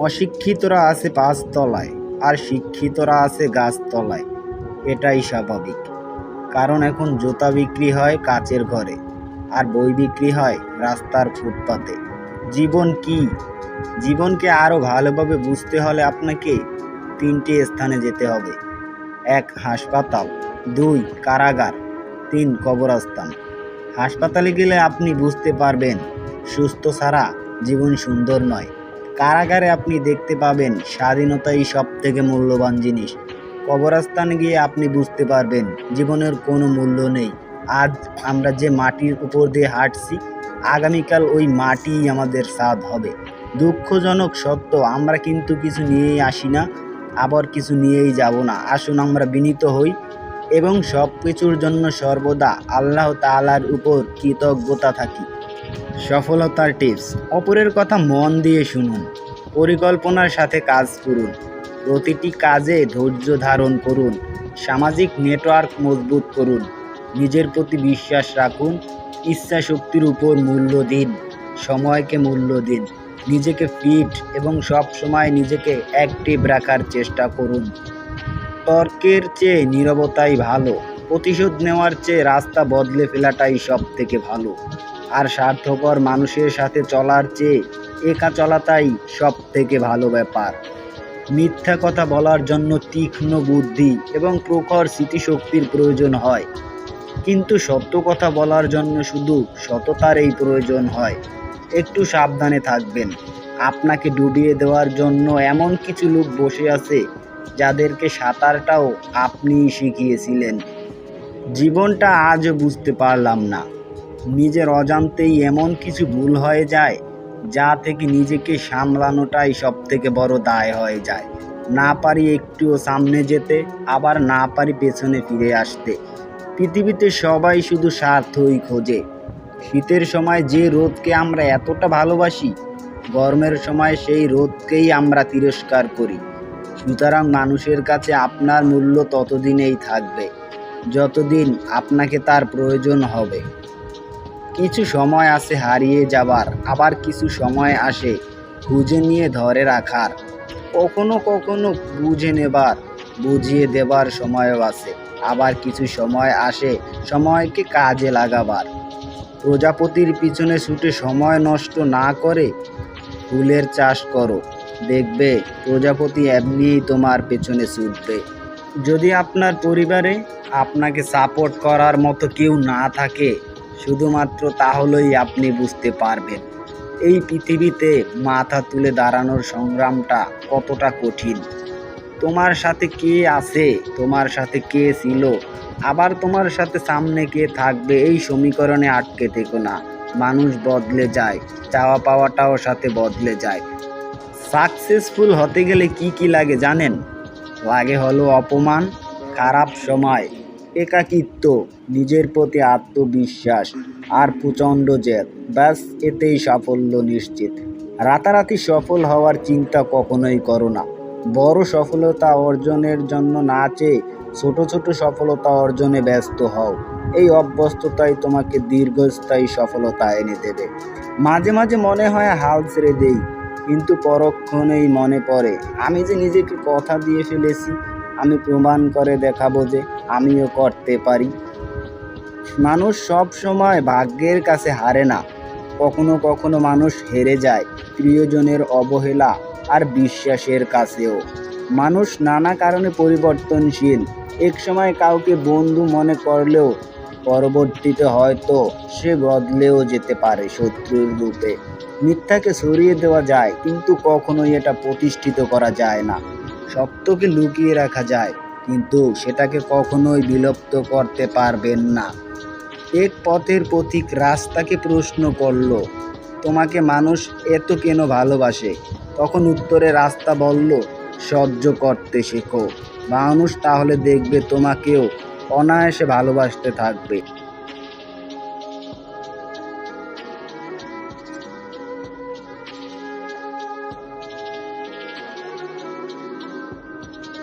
অশিক্ষিতরা আছে পাঁচতলায়, আর শিক্ষিতরা আছে গাছতলায়। এটাই স্বাভাবিক। কারণ এখন জুতা বিক্রি হয় কাচের ঘরে, আর বই বিক্রি হয় রাস্তার ফুটপাতে। জীবন কি? জীবনকে আরও ভালোভাবে বুঝতে হলে আপনাকে তিনটি স্থানে যেতে হবে। এক, হাসপাতাল। দুই, কারাগার। তিন, কবরস্থান। হাসপাতালে গেলে আপনি বুঝতে পারবেন, সুস্থ ছাড়া জীবন সুন্দর নয়। কারাগারে আপনি দেখতে পাবেন স্বাধীনতাই সব থেকে মূল্যবান জিনিস। কবরস্থানে গিয়ে আপনি বুঝতে পারবেন, জীবনের কোনো মূল্য নেই। আজ আমরা যে মাটির উপর দিয়ে হাঁটছি, আগামীকাল ওই মাটিই আমাদের স্বাদ হবে। দুঃখজনক সত্য, আমরা কিন্তু কিছু নিয়েই আসি না, আবার কিছু নিয়েই যাব না। আসুন আমরা বিনীত হই এবং সব কিছুর জন্য সর্বদা আল্লাহ তাআলার উপর কৃতজ্ঞতা থাকি। সফলতার টিপস অপরের কথা মন দিয়ে শুনুন। পরিকল্পনার সাথে কাজ করুন। প্রতিটি কাজে ধৈর্য ধারণ করুন। সামাজিক নেটওয়ার্ক মজবুত করুন। নিজের প্রতি বিশ্বাস রাখুন। ইচ্ছা শক্তির উপর মূল্য দিন। সময়কে মূল্য দিন। নিজেকে ফিট এবং সব সময় নিজেকে অ্যাক্টিভ রাখার চেষ্টা করুন। তর্কের চেয়ে নীরবতাই ভালো। প্রতিশোধ নেওয়ার চেয়ে রাস্তা বদলে ফেলাটাই সব থেকে ভালো। আর স্বার্থপর মানুষের সাথে চলার চেয়ে একা চলাটাই সব থেকে ভালো ব্যাপার। মিথ্যা কথা বলার জন্য তীক্ষ্ণ বুদ্ধি এবং প্রখর স্মৃতিশক্তির প্রয়োজন হয়। কিন্তু সত্য কথা বলার জন্য শুধু সততার এই প্রয়োজন হয়। একটু সাবধানে থাকবেন। আপনাকে ডুবিয়ে দেওয়ার জন্য এমন কিছু লোক বসে আছে যাদেরকে সাঁতারটাও আপনিই শিখিয়েছিলেন। জীবনটা আজও বুঝতে পারলাম না। নিজের অজান্তেই এমন কিছু ভুল হয়ে যায়, যা থেকে নিজেকে সামলানোটাই সব থেকে বড় দায় হয়ে যায়। না পারি একটুও সামনে যেতে, আবার না পারি পেছনে ফিরে আসতে। পৃথিবীতে সবাই শুধু স্বার্থই খোঁজে। শীতের সময় যে রোদকে আমরা এতটা ভালোবাসি, গরমের সময় সেই রোদকেই আমরা তিরস্কার করি। সুতরাং মানুষের কাছে আপনার মূল্য ততদিনেই থাকবে, যতদিন আপনাকে তার প্রয়োজন হবে। কিছু সময় আসে হারিয়ে যাবার, আবার কিছু সময় আসে খুঁজে নিয়ে ধরে রাখার। কখনো কখনো বুঝে নেবার, বুঝিয়ে দেবার সময়ও আসে আবার কিছু সময় আসে সময়কে কাজে লাগাবার। প্রজাপতির পিছনে ছুটে সময় নষ্ট না করে ফুলের চাষ করো, দেখবে প্রজাপতি এমনিই তোমার পেছনে ছুটবে। যদি আপনার পরিবারে আপনাকে সাপোর্ট করার মতো কেউ না থাকে শুধুমাত্র তাহলেই আপনি বুঝতে পারবেন। এই পৃথিবীতে মাথা তুলে দাঁড়ানোর সংগ্রামটা কতটা কঠিন। তোমার সাথে কে আছে, তোমার সাথে কে ছিল, আবার তোমার সাথে সামনে কে থাকবে, এই সমীকরণে আটকে থেকো না। মানুষ বদলে যায়, চাওয়া পাওয়াটাও সাথে বদলে যায়। সাকসেসফুল হতে গেলে কি কি লাগে জানেন? লাগে হলো অপমান, খারাপ সময়, একাকিত্ব নিজের প্রতি আত্মবিশ্বাস আর প্রচণ্ড জেদ। ব্যাস, এতেই সাফল্য নিশ্চিত। রাতারাতি সফল হওয়ার চিন্তা কখনোই করো না। বড় সফলতা অর্জনের জন্য না চেয়ে ছোট ছোট সফলতা অর্জনে ব্যস্ত হও। এই অভ্যস্ততাই তোমাকে দীর্ঘস্থায়ী সফলতা এনে দেবে। মাঝে মাঝে মনে হয় হাল ছেড়ে দেই, কিন্তু পরক্ষণেই মনে পড়ে, আমি যে নিজেকে কথা দিয়ে ফেলেছি, আমি প্রমাণ করে দেখাবো যে আমিও করতে পারি। মানুষ সব সময় ভাগ্যের কাছে হারে না। কখনো কখনো মানুষ হেরে যায় প্রিয়জনের অবহেলা আর বিশ্বাসের কাছেও। মানুষ নানা কারণে পরিবর্তনশীল। এক সময় কাউকে বন্ধু মনে করলেও পরবর্তীতে হয়তো সে বদলেও যেতে পারে শত্রুর রূপে। মিথ্যাকে সরিয়ে দেওয়া যায়, কিন্তু কখনোই এটা প্রতিষ্ঠিত করা যায় না। সত্যকে লুকিয়ে রাখা যায়, কিন্তু সেটাকে কখনোই বিলুপ্ত করতে পারবেন না। এক পথের পথিক রাস্তাকে প্রশ্ন করল, তোমাকে মানুষ এত কেন ভালোবাসে? তখন উত্তরে রাস্তা বলল, সহ্য করতে শেখো। মানুষ তাহলে দেখবে তোমাকেও অনায়াসে ভালোবাসতে থাকবে।